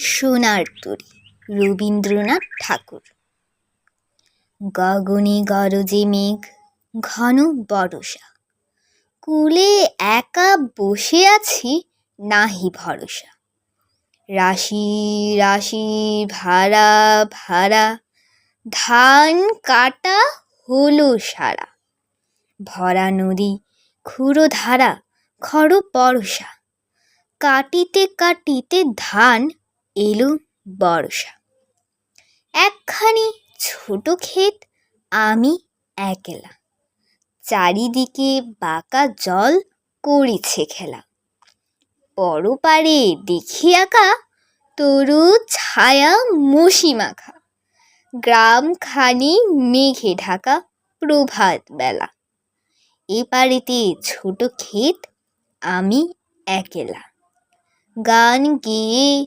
সোনার তরী, রবীন্দ্রনাথ ঠাকুর। গগনে গরজে মেঘ, ঘন বরষা। কুলে একা বসে আছি, নাহি ভরসা। রাশি রাশি, ভাড়া ভাড়া, ধান কাটা হলো সারা। ভরা নদী ক্ষুরো ধারা খর পরশা কাটিতে কাটিতে ধান এলো বর্ষা। একখানি ছোট ক্ষেত আমি একলা। চারিদিকে বাঁকা জল করেছে খেলা। পরপারে দেখি আঁকা তরু ছায়া মসি মাখা। গ্রামখানি মেঘে ঢাকা প্রভাত বেলা। এপারেতে ছোট ক্ষেত আমি একলা। গান গেয়ে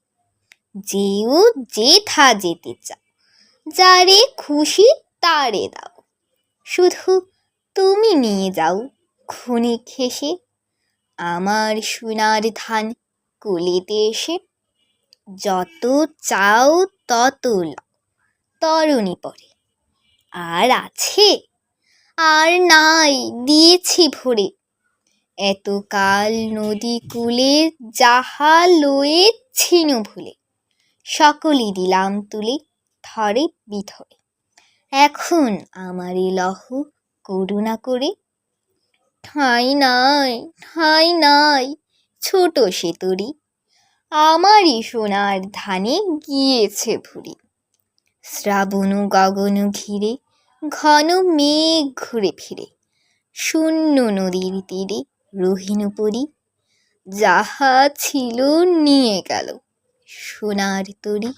যেও যেথা যেতে চাও, যারে খুশি তারে দাও। শুধু তুমি নিয়ে যাও ক্ষণিক হেসে আমার সোনার ধান কুলেতে এসে। যত চাও তত লাও, তরণী পরে। আর আছে, আর নাই, দিয়েছি ভরে। এতকাল নদী কূলে যাহা লয়ে ছিনু ভুলে সকলই দিলাম তুলে থরে বিথরে। এখন আমারে লহ করুণা করে, ঠাঁই নাই ঠাঁই নাই, ছোট সে তরি, আমারই সোনার ধানে গিয়েছে ভুরি। শ্রাবণ গগন ঘিরে, ঘন মেঘ ঘুরে ফিরে, শূন্য নদীর তীরে রহিনু পরি, যাহা ছিল নিয়ে গেল। সোনার তরি।